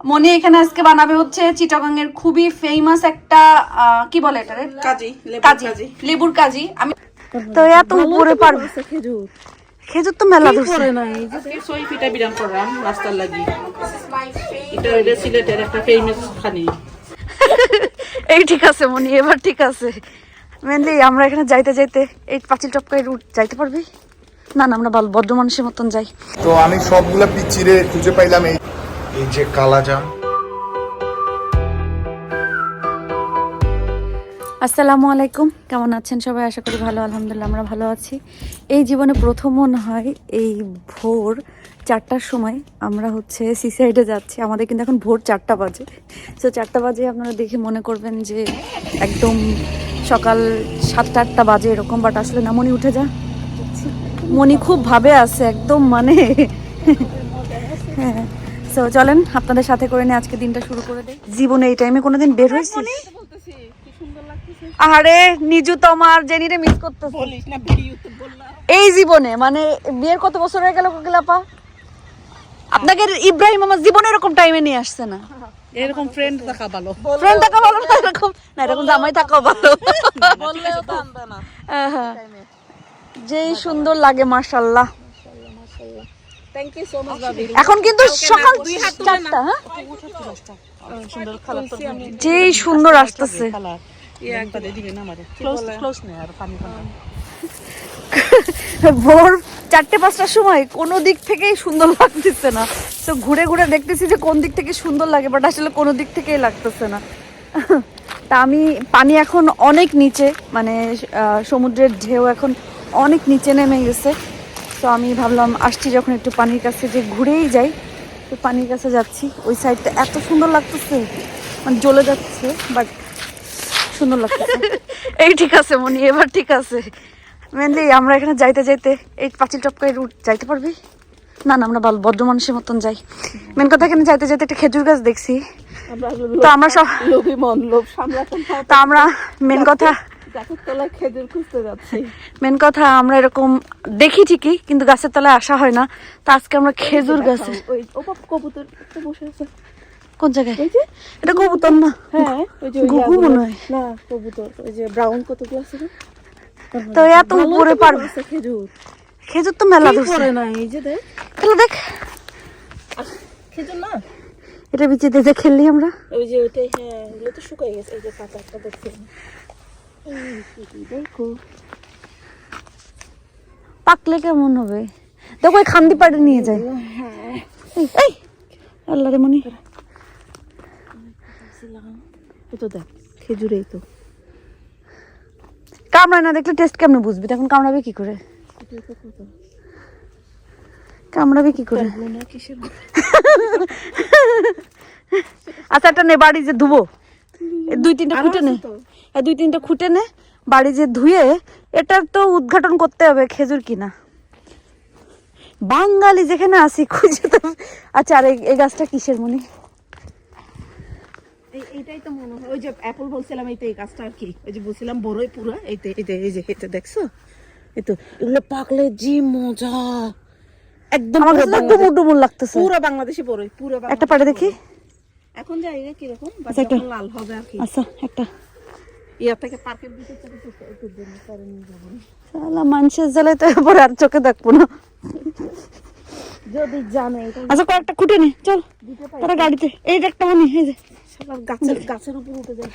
মনি এখানে আজকে বানাবে হচ্ছে চিটাগাং এর খুবই ফেমাস একটা কি বলে এটা রে? কাজী কাজি। লেবুর কাজি। আমি তো এত উপরে পারবে। খেজুর। খেজুর তো মেলা ধরছে। আজকে সই পিঠা বিরাম করলাম রাস্তার লাগি। এটা হইলে সিলেটের একটা ফেমাস খানি। এই ঠিক আছে মনি এবার ঠিক আছে। মেনলি আমরা এখানে যাইতে যাইতে এই পাঁচিল টপকাই রুট যাইতে পারবি? না না আমরা ভালো ভদ্র মানুষের মতন যাই। তো আমি সবগুলা পিচ্ছিরে খুঁজে পাইলাম এই এই যে কালাজাম। আসসালামু আলাইকুম। কেমন আছেন সবাই? আশা করি ভালো, আলহামদুলিল্লাহ, আমরা ভালো আছি। এই জীবনে প্রথম মনে হয় এই ভোর চারটার সময় আমরা হচ্ছে সিসাইডে যাচ্ছি। আমাদের কিন্তু এখন ভোর চারটা বাজে। তো চারটা বাজে আপনারা দেখে মনে করবেন যে একদম সকাল সাতটা আটটা বাজে এরকম বাট আসলে না মনি উঠে যা। মনি খুব ভাবে আছে, একদম মানে। হ্যাঁ। তো চলেন আপনাদের সাথে করে নিয়ে আজকে দিনটা শুরু করে দেয় জীবনে এই টাইমে কোনোদিন বের হয়েছিস? আরে নিজু তোমার জেনিরে মিস করতেছে। বলিস না ভিডিওতে বললাম। এই জীবনে মানে বিয়ের কত বছর হয়ে গেল কোকিলাপা আপনাকে ইব্রাহিম আমার জীবনে এরকম টাইমে নিয়ে আসছে না। এরকম ফ্রেন্ড থাকা ভালো। ফ্রেন্ড থাকা ভালো না এরকম না এরকম জামাই থাকা ভালো। বললেও তো আনবে না। যেই সুন্দর লাগে মাশাল্লাহ থ্যাংক ইউ সো মাচ ভাবি এখন কিন্তু সকাল হ্যাঁ? সুন্দর তো আসতেছে। ইয়ে একবারে দিবে না আমারে ক্লোজ ক্লোজ নে আর পানি পানি ভোর চারটে পাঁচটার সময় কোনো দিক থেকেই সুন্দর লাগতেছে না। তো ঘুরে ঘুরে দেখতেছি যে কোন দিক থেকে সুন্দর লাগে বাট আসলে কোনো দিক থেকেই লাগতেছে না। তা আমি পানি এখন অনেক নিচে মানে আহ, সমুদ্রের ঢেউ এখন অনেক নিচে নেমে গেছে। তো আমি ভাবলাম আসছি যখন একটু পানির কাছে যে ঘুরেই যাই তো পানির কাছে যাচ্ছি। ওই সাইডটা এত সুন্দর লাগতেছে। মানে জ্বলে যাচ্ছে বাট সুন্দর লাগতেছে। এই ঠিক আছে মনি এবার ঠিক আছে। মেনলি আমরা এখানে যাইতে যাইতে এই পাঁচিল টপকাই রুট যাইতে পারবি? না না আমরা ভালো ভদ্র মানুষের মতন যাই। মেন কথা এখানে যাইতে যাইতে একটা খেজুর গাছ দেখছি। আমরা তো আমরা সব লোভী মন লোভ সামলাতে তো আমরা মেন কথা গাছের তলায় খেজুর খুঁজতে যাচ্ছি। মেন কথা আমরা এরকম দেখি ঠিকই কিন্তু গাছের তলায় আসা হয় না। তো আজকে আমরা খেজুর গাছে। ওই ওপর কবুতর বসে আছে। কোন জায়গায়? ওই যে? এটা কবুতর না? হ্যাঁ ওই যে ইয়াগুলো- মনে হয়। না কবুতর ওই যে ব্রাউন কতগুলো আছে তো এত উপরে পারবে খেজুর? খেজুর তো মেলা না এই যে দেখ। তাহলে দেখ। খেজুর না? এটা বিচিতে যে খেললি আমরা। ওই যে ওইটাই হ্যাঁ এগুলো তো শুকাই গেছে এই যে পাতা একটা দেখছি দেখো। পাকলে কেমন হবে? দেখো ওই খান্দি পাড়ে নিয়ে যায়। এই, এই আল্লাহ রে মনি। তো দেখ খেজুর এই তো। কামড়ায় না দেখলে টেস্ট কেমনে বুঝবি? তখন কামড়াবে কি করে? কামড়াবে কি করে? আচ্ছা একটা নে বাড়ি যে ধুবো। দুই তিনটা খুঁটে নে। দুই তিনটা খুঁটে নে বাড়ি যে ধুয়ে এটার তো উদ্ঘাটন করতে হবে খেজুর কিনা। বাঙালি যেখানে আসি খুঁজে তো আচ্ছা আর এই- গাছটা কিসের মনি? এইটাই তো মনে হয়। ওই যে অ্যাপল বলছিলাম এই তো এই গাছটা আর কি। ওই যে বলছিলাম বড়ই পুরো। এই তো এই যে এটা দেখছ? এই তো এগুলো পাকলে জি মজা। একদম পুরো কাছে তো ডুমুর ডুমুর লাগতেছে। পুরো বাংলাদেশে বড়ই পুরো একটা পাড়ে দেখি। এখন যাই রে কীরকম? বা একটা- যখন লাল হবে আর কি। আচ্ছা একটা। ইয়া থেকে পার্কের ভিতর মানুষের তো এরপরে আর চোখে দেখব না। যদি জানে আচ্ছা কয়েকটা খুঁটে নে চল। তারা গাড়িতে এই যে একটা মনি এই যে। গাছের গাছের উপর উঠে যায়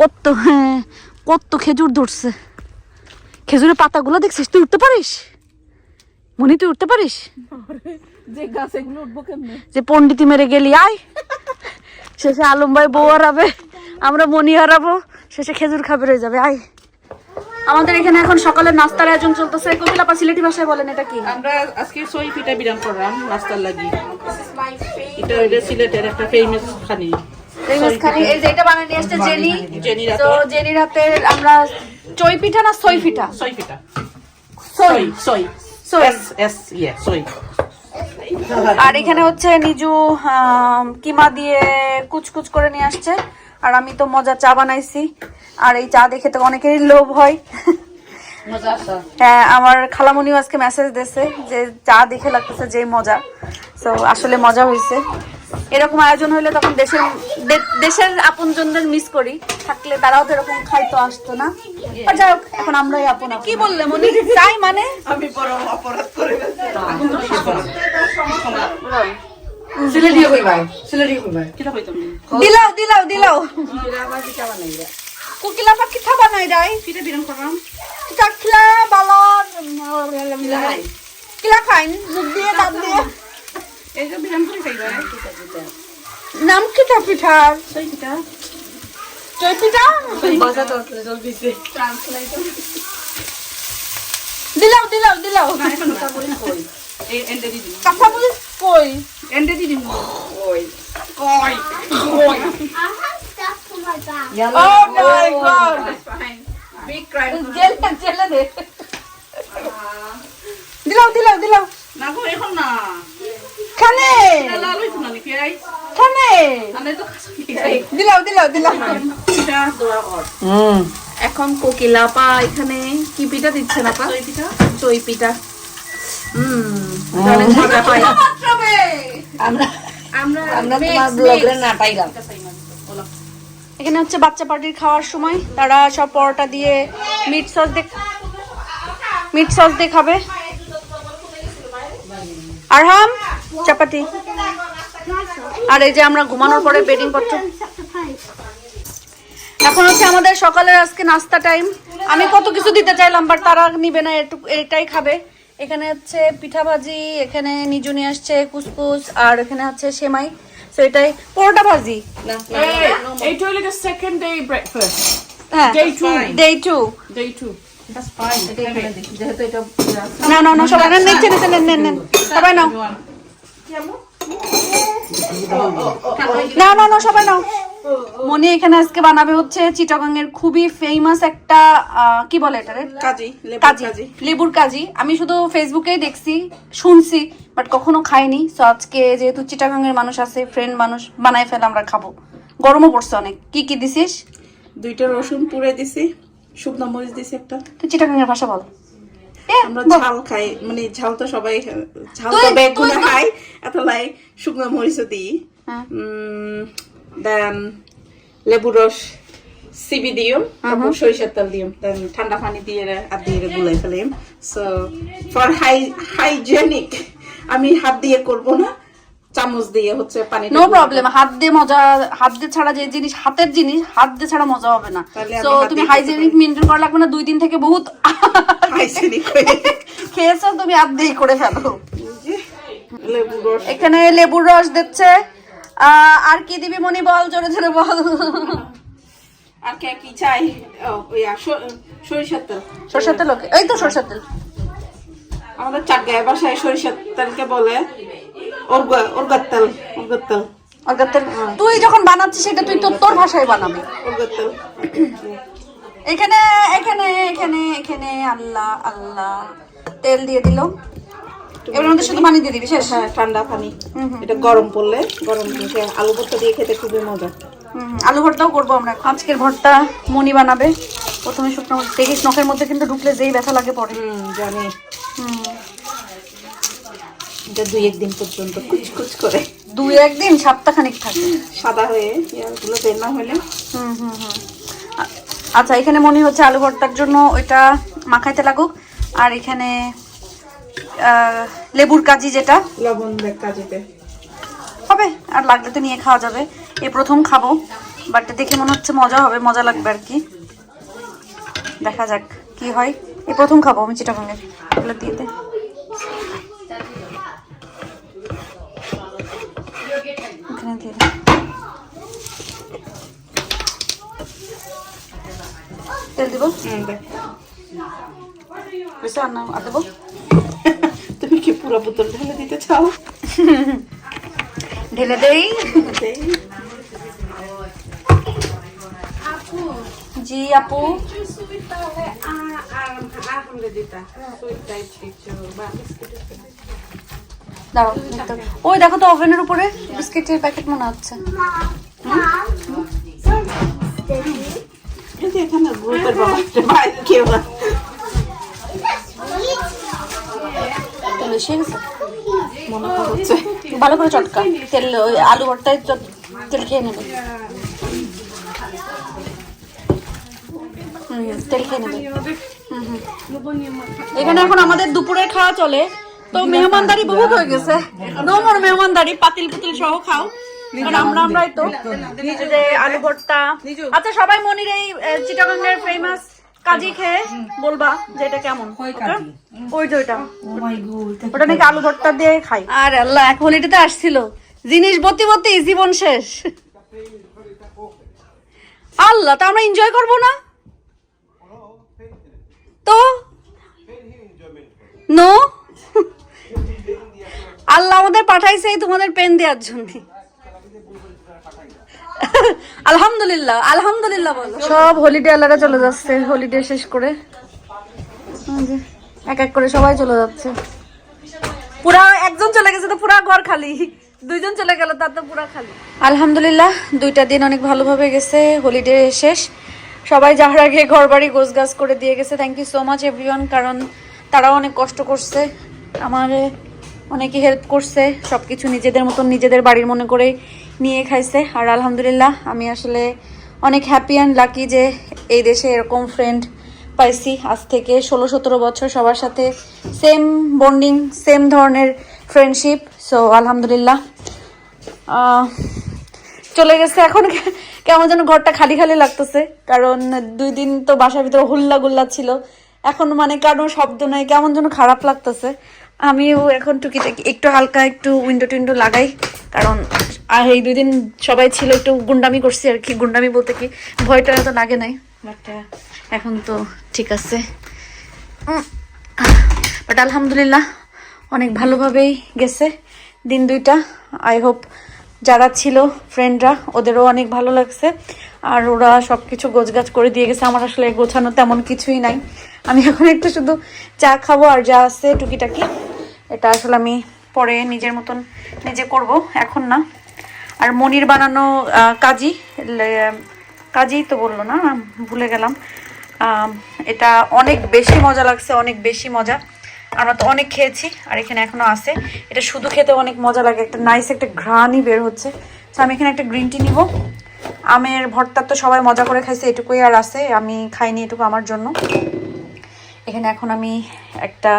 কত হ্যাঁ কত খেজুর ধরছে। খেজুরের পাতাগুলো দেখছিস তুই উঠতে পারিস? মনি তুই উঠতে পারিস? যে গাছ এগুলো উঠবো কেমনে? যে পন্ডিতি মেরে গেলি আয়। শেষে আলম ভাই বউ হারাবে আমরা মনি হারাবো। শেষে খেজুর খাবে রয়ে যাবে আয়। আমাদের এখানে এখন সকালে নাস্তার আয়োজন চলতেছে। কপিলাপা সিলেটি ভাষায় বলেন এটা কি? আমরা আজকে সই পিঠা বিরাম করলাম নাস্তার লাগি। এটা হইলে সিলেটের একটা ফেমাস খানি। ফেমাস খানি এই যে এটা বানিয়ে নিয়ে আসছে জেনি। জেনির তো হাতে জেনির হাতে আমরা চই পিঠা না সই পিঠা সই। পিঠা সই সই। সই। সই এস এস ইয়ে সই। আর এখানে হচ্ছে নিজু কিমা দিয়ে কুচকুচ করে নিয়ে আসছে। আর আমি তো মজা চা বানাইছি। আর এই চা দেখে তো অনেকেরই লোভ হয়। হ্যাঁ আমার খালামুনিও আজকে মেসেজ দিয়েছে যে চা দেখে লাগতেছে যে মজা। তো আসলে মজা হয়েছে এরকম আয়োজন হলে তখন দেশের দেশের আপনজনদের মিস করি। থাকলে তারাও তো এরকম খাইতো আসতো না। যাই হোক এখন আমরাই আপন কি বললে মনি? তাই মানে? আমি বড় অপরাধ করে দিলাও দিলাও দিলাও। কুকিলা বিরাম করাম কিলা খাইন দুধ দিয়ে দাঁত দিয়ে। নাম কিটা পিঠার সেই পিঠা। চই পিঠা বাসা তো জল দিছে দিলাও দিলাও দিলাও। না এখন কথা বলি কই। এই এন্ডে দি দিন কথা বলিস কই। এন্ডে দি দিন কই। কই কই। Oh my god! Big crime জেলে জেলে দে দিলাও দিলাও দিলাও। না গো এখন না। খানে দিলাও দিলাও দিলাও। হুম। এখন কোকিলা পা এখানে কি পিঠা দিচ্ছে না পা চই পিঠা। চই পিঠা। হুম। অনেক মজা পাই। আমরা আমরা আমরা তোমার ব্লগরে না পাইলাম। এখানে হচ্ছে বাচ্চা পার্টির খাওয়ার সময় তারা সব পরোটা দিয়ে মিট সস দিয়ে মিট সস দিয়ে খাবে। আর হাম চাপাতি। আর এই যে আমরা ঘুমানোর পরে বেডিং পত্র। এখন হচ্ছে আমাদের সকালের আজকে নাস্তা টাইম। আমি কত কিছু দিতে চাইলাম বাট তারা নিবে না এটুকু এটাই খাবে। এখানে হচ্ছে পিঠা ভাজি এখানে নিজু নিয়ে আসছে কুসকুস আর এখানে হচ্ছে সেমাই। তো এটাই পরোটা ভাজি। এইটা হইলে সেকেন্ড ডে ব্রেকফাস্ট হ্যাঁ। Day two. Day two day two that's fine যেহেতু এটা না না না সবাই নেন নেন নেন সবাই নাও। না না না সবাই নাও। মনি এখানে আজকে বানাবে হচ্ছে চিটাগাং এর খুবই ফেমাস একটা কি বলে এটা রে? কাজী লেবু কাজি কাজী। লেবুর কাজি। আমি শুধু ফেসবুকেই দেখছি শুনছি বাট কখনো খাইনি। সো আজকে যেহেতু চিটাগাং এর মানুষ আছে ফ্রেন্ড মানুষ বানাই ফেলে আমরা খাব। গরমও পড়ছে অনেক। কি কি দিছিস? দুইটা রসুন পুড়ে দিছি শুকনো মরিচ দিছি একটা। তুই চিটাগাং এর ভাষা বল। আমরা ঝাল খাই মানে ঝাল তো সবাই ঝাল তো বেগুনে খাই শুকনো মরিচও দিই। হ্যাঁ। দেন লেবু রস সিবি দিও তারপর সরিষার তেল দিও দেন ঠান্ডা পানি দিয়ে আর হাত দিয়ে গুলাই ফেলিম। সো ফর হাই হাইজেনিক আমি হাত দিয়ে করব না চামচ দিয়ে হচ্ছে পানি নো প্রবলেম হাত দিয়ে মজা হাত দিয়ে ছাড়া যে জিনিস হাতের জিনিস হাত দিয়ে ছাড়া মজা হবে না। তো তুমি হাইজেনিক মেনটেন করা লাগবে না দুই দিন থেকে বহুত হাইজেনিক খেয়েছো তুমি হাত দিয়ে করে ফেলো। এখানে লেবুর রস দিচ্ছে। আর কি দিবি মনি বল জোরে জোরে বল। আর কে কি চাই? সরিষার তেল। সরষের তেল ওকে। এই তো সরষের তেল। আমাদের চাটগাঁয় বাসায় সরিষার তেলকে বলে। তুই যখন বানাচ্ছিস সেটা তুই তো তোর ভাষায় বানাবি। এখানে এখানে এখানে এখানে আল্লাহ আল্লাহ। তেল দিয়ে দিল। এবার মধ্যে শুধু পানি দিয়ে দিবি শেষ? হ্যাঁ ঠান্ডা পানি। এটা গরম পড়লে গরম আলু ভর্তা দিয়ে খেতে খুবই মজা। হুম, আলু ভর্তাও করব আমরা। আজকের ভর্তা মনি বানাবে। প্রথমে শুকনো। দেখিস নখের মধ্যে কিন্তু ঢুকলে যেই ব্যথা লাগে পরে জানি। হুম। এটা দুই একদিন পর্যন্ত কুচকুচ করে। দুই একদিন সপ্তাহখানিক থাকে। সাদা হয়ে ইয়ারগুলো বের না হলে। হুম হুম হুম। আচ্ছা এখানে মনে হচ্ছে আলু ভর্তার জন্য ওইটা মাখাইতে লাগুক। আর এখানে লেবুর কাজি যেটা। লবণ কাজিতে। হবে আর লাগলে তো নিয়ে খাওয়া যাবে। এ প্রথম খাব বাট দেখে মনে হচ্ছে মজা হবে মজা লাগবে আর কি। দেখা যাক কি হয়। এ প্রথম খাব আমি চিটাগাঙের এগুলো দিয়ে দে। তেল দিব হুম, আর না আর দেবো তুমি কি পুরো বোতল ঢেলে দিতে চাও ঢেলে দেই। জি আপু দাঁড়াও ওই দেখো তো ওভেনের উপরে বিস্কিটের প্যাকেট মনে হচ্ছে এখানে বাইরে কেউ তেল এসে গেছে মনে হচ্ছে। ভালো করে চটকা। তেল ওই আলু ভর্তায় তেল খেয়ে নেবে। তেল খেয়ে নেবে। এখানে এখন আমাদের দুপুরের খাওয়া চলে। তো মেহমানদারি বহুত হয়ে গেছে। নো মোর মেহমানদারি পাতিল পুতিল সহ খাও। আমরা আমরাই তো আলু ভর্তা আচ্ছা সবাই মনির এই চিটাগাঙ্গের ফেমাস কাজি খেয়ে বলবা যে এটা কেমন? ওই যে ওইটা। ওটা নাকি আলু ভর্তা দিয়ে খাই আর আল্লাহ এক হোলিডেতে আসছিল। জিনিস বতি বতি জীবন শেষ। আল্লাহ তা আমরা এনজয় করব না? তো? নো আল্লাহ আমাদের পাঠাইছে এই তোমাদের পেন দেওয়ার জন্য। আলহামদুলিল্লাহ আলহামদুলিল্লাহ বলো। সব হলিডে আল্লাহরা চলে যাচ্ছে হলিডে শেষ করে। এক এক করে সবাই চলে যাচ্ছে। পুরা একজন চলে গেছে তো পুরা ঘর খালি। দুইজন চলে গেল তার তো পুরা খালি। আলহামদুলিল্লাহ দুইটা দিন অনেক ভালোভাবে গেছে হলিডে শেষ। সবাই যাওয়ার আগে ঘর বাড়ি গোছ গাছ করে দিয়ে গেছে। Thank you so much everyone কারণ তারাও অনেক কষ্ট করছে। আমার অনেকে হেল্প করছে সব কিছু নিজেদের মতন নিজেদের বাড়ির মনে করে নিয়ে খাইছে। আর আলহামদুলিল্লাহ, আমি আসলে অনেক হ্যাপি অ্যান্ড লাকি যে এই দেশে এরকম ফ্রেন্ড পাইছি। আজ থেকে ষোলো সতেরো বছর সবার সাথে সেম বন্ডিং সেম ধরনের ফ্রেন্ডশিপ সো আলহামদুলিল্লাহ। চলে গেছে এখন কেমন যেন ঘরটা খালি খালি লাগতেছে। কারণ দুই দিন তো বাসার ভিতরে হুল্লা গুল্লা ছিল। এখন মানে কারও শব্দ নাই, কেমন যেন খারাপ লাগতেছে। আমিও এখন টুকিটাকি একটু হালকা একটু উইন্ডো টিন্ডো লাগাই, কারণ আর এই দুই দিন সবাই ছিল একটু গুন্ডামি করছি আর কি, গুন্ডামি বলতে কি ভয়টা তো লাগে নাই বাট এখন তো ঠিক আছে। বাট আলহামদুলিল্লাহ অনেক ভালোভাবেই গেছে দিন দুইটা। আই হোপ যারা ছিল ফ্রেন্ডরা ওদেরও অনেক ভালো লাগছে। আর ওরা সব কিছু গোছগাছ করে দিয়ে গেছে। আমার আসলে গোছানো তেমন কিছুই নাই। আমি এখন একটু শুধু চা খাব আর যা আছে টুকিটাকি, এটা আসলে আমি পরে নিজের মতন নিজে করব, এখন না। আর মনির বানানো কাজি কাজি তো বলল না, ভুলে গেলাম। এটা অনেক বেশি মজা লাগছে, অনেক বেশি মজা। আমরা তো অনেক খেয়েছি, আর এখানে এখনও আছে। এটা শুধু খেতে অনেক মজা লাগে, একটা নাইস একটা ঘ্রাণই বের হচ্ছে। তো আমি এখানে একটা গ্রিন টি নিব। আমের ভর্তা তো সবাই মজা করে খাইছে এটুকুই আর আছে আমি খাইনি এটুকু আমার জন্য। এখানে এখন আমি একটা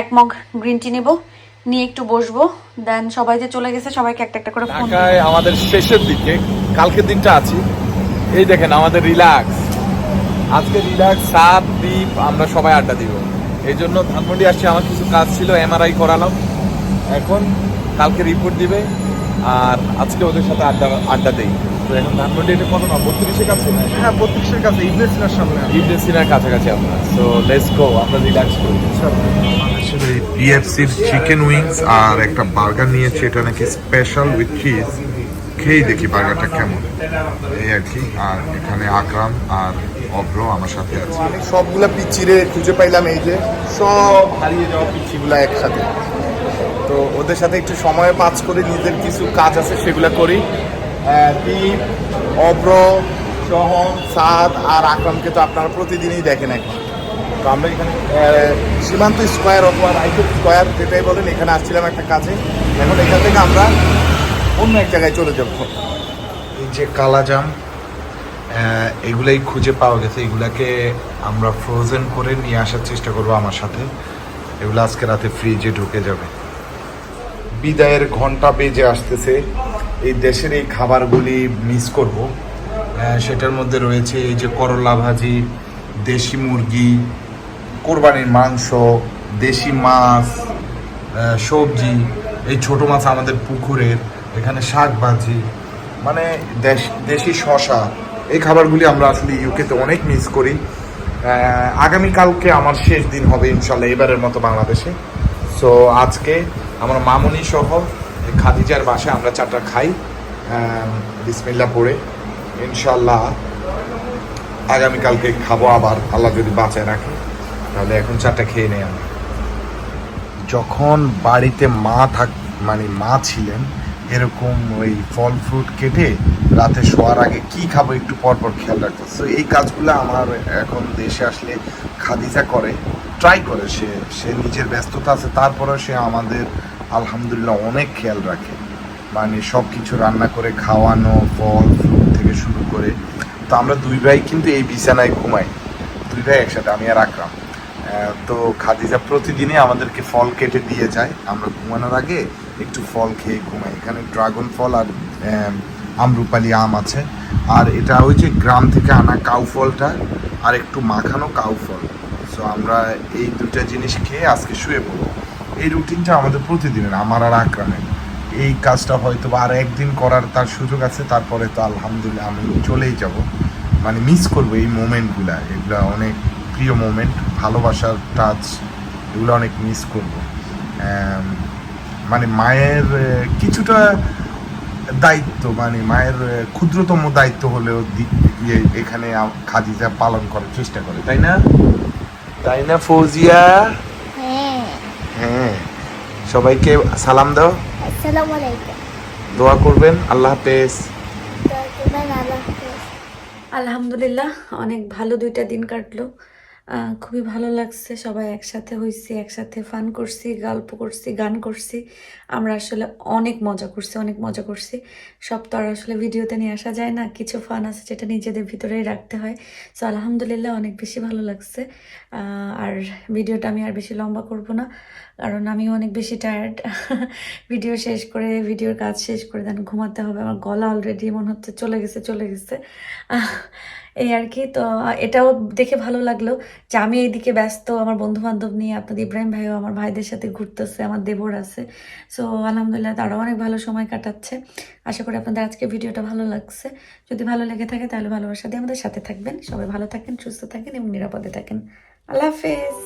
এক মগ গ্রিন টি নিব নিয়ে একটু বসবো দেন সবাই যে চলে গেছে সবাইকে একটা একটা করে ফোন আমাদের শেষের দিকে কালকের দিনটা আছি এই দেখেন আমাদের রিল্যাক্স আজকে রিল্যাক্স সাত দ্বীপ আমরা সবাই আড্ডা দিব। এই জন্য ধানমন্ডি আসছে আমার কিছু কাজ ছিল এমআরআই করালাম। এখন কালকে রিপোর্ট দিবে আর আজকে ওদের সাথে আড্ডা আড্ডা দেই। তো এখন ধানমন্ডি এটা কত না? বত্রিশের কাছে? হ্যাঁ বত্রিশের কাছে ইবনেসিনার সামনে ইভডে সিনার কাছাকাছি আমরা সো লেটস গো আমরা রিল্যাক্স করি বিএফসির চিকেন উইংস আর একটা বার্গার নিয়েছি এটা নাকি স্পেশাল উইথ চিজ খেয়েই দেখি বার্গারটা কেমন। এই আর কি আর এখানে আকরাম আর অভ্র আমার সাথে আছে। সবগুলা পিচ্চিরে খুঁজে পাইলাম এই যে সব হারিয়ে যাওয়া পিচ্ছিগুলা একসাথে। তো ওদের সাথে একটু সময় পাস করে নিজের কিছু কাজ আছে সেগুলো করি। দীপ অব্র সহন সাদ আর আকরামকে তো আপনারা প্রতিদিনই দেখেন এখন। তো আমরা এখানে সীমান্ত স্কোয়ার অথবা রাইফেল স্কোয়ার যেটাই বলেন, এখানে আসছিলাম একটা কাজে। এখন এখান থেকে আমরা অন্য এক জায়গায় চলে যাব। এই যে কালাজাম এগুলাই খুঁজে পাওয়া গেছে। এগুলাকে আমরা ফ্রোজেন করে নিয়ে আসার চেষ্টা করব আমার সাথে। এগুলো আজকে রাতে ফ্রিজে ঢুকে যাবে। বিদায়ের ঘণ্টা বেজে আসতেছে। এই দেশের এই খাবারগুলি মিস করব। সেটার মধ্যে রয়েছে এই যে করলা ভাজি, দেশি মুরগি, কোরবানির মাংস, দেশি মাছ সবজি, এই ছোট মাছ আমাদের পুকুরের, এখানে শাক ভাজি মানে দেশ, দেশি শশা এই খাবারগুলি আমরা আসলে ইউকেতে অনেক মিস করি। আগামীকালকে আমার শেষ দিন হবে ইনশাল্লাহ এবারের মতো বাংলাদেশে। সো আজকে আমার মামুনি সহ খাদিজার বাসায় আমরা চাটা খাই। বিসমিল্লা পড়ে। ইনশাল্লাহ আগামীকালকে খাব আবার। আল্লাহ যদি বাঁচায় রাখে, তাহলে এখন চাটা খেয়ে নেই আমি যখন বাড়িতে মা থাক মানে মা ছিলেন, এরকম ওই ফল ফ্রুট কেটে রাতে শোয়ার আগে কি খাব একটু পর পর খেয়াল রাখতো। তো এই কাজগুলো আমার এখন দেশে আসলে খাদিজা করে ট্রাই করে। সে সে নিজের ব্যস্ততা আছে, তারপরেও সে আমাদের আলহামদুলিল্লাহ অনেক খেয়াল রাখে। মানে সব কিছু রান্না করে, খাওয়ানো, ফল ফ্রুট থেকে শুরু করে। তো আমরা দুই ভাই কিন্তু এই বিছানায় ঘুমাই। দুই ভাই একসাথে, আমি আর আকরাম। তো খাদিজা প্রতিদিনই আমাদেরকে ফল কেটে দিয়ে যায়। আমরা ঘুমানোর আগে একটু ফল খেয়ে ঘুমাই। এখানে ড্রাগন ফল আর আমরুপালি আম আছে। আর এটা ওই যে গ্রাম থেকে আনা কাউ ফলটা, আর একটু মাখানো কাউ ফল। সো আমরা এই দুটা জিনিস খেয়ে আজকে শুয়ে পড়ব। এই রুটিনটা আমাদের প্রতিদিনের, আমার আর আকরামের এই কাজটা হয়তো বা আর একদিন করার তার সুযোগ আছে, তারপরে তো আলহামদুলিল্লাহ আমি চলেই যাব। মানে মিস করব এই মোমেন্টগুলা এগুলা অনেক প্রিয় মোমেন্ট ভালোবাসার টাচ এগুলো অনেক মিস করব। মানে মায়ের কিছুটা দায়িত্ব মানে মায়ের ক্ষুদ্রতম দায়িত্ব হলেও ইয়ে এখানে খাদিজা পালন করার চেষ্টা করে, তাই না? তাই না, ফৌজিয়া? সবাইকে সালাম দাও। আসসালামু আলাইকুম। দোয়া করবেন আল্লাহ হাফেজ। আলহামদুলিল্লাহ অনেক ভালো দুইটা দিন কাটলো। আহ, খুবই ভালো লাগছে সবাই একসাথে হয়েছি একসাথে ফান করছি গল্প করছি গান করছি। আমরা আসলে অনেক মজা করছি অনেক মজা করছি। সব তো আর আসলে ভিডিওতে নিয়ে আসা যায় না কিছু ফান আছে যেটা নিজেদের ভিতরেই রাখতে হয়। সো আলহামদুলিল্লাহ অনেক বেশি ভালো লাগছে। আর ভিডিওটা আমি আর বেশি লম্বা করব না। কারণ আমি অনেক বেশি টায়ার্ড ভিডিও শেষ করে ভিডিওর কাজ শেষ করে দেন, ঘুমাতে হবে। আমার গলা অলরেডি মনে হচ্ছে চলে গেছে চলে গেছে। এই আর কি, তো এটাও দেখে ভালো লাগল যে আমি এইদিকে ব্যস্ত, আমার বন্ধু বান্ধব নিয়ে, আপনাদের ইব্রাহিম ভাইও আমার ভাইদের সাথে ঘুরতেছে, আমার দেবর আছে। সো আলহামদুলিল্লাহ তারাও অনেক ভালো সময় কাটাচ্ছে। আশা করি আপনাদের আজকে ভিডিওটা ভালো লাগছে। যদি ভালো লেগে থাকে তাহলে ভালোবাসা দিয়ে আমাদের সাথে থাকবেন। সবাই ভালো থাকেন, সুস্থ থাকেন এবং নিরাপদে থাকেন। আল্লাহ হাফেজ।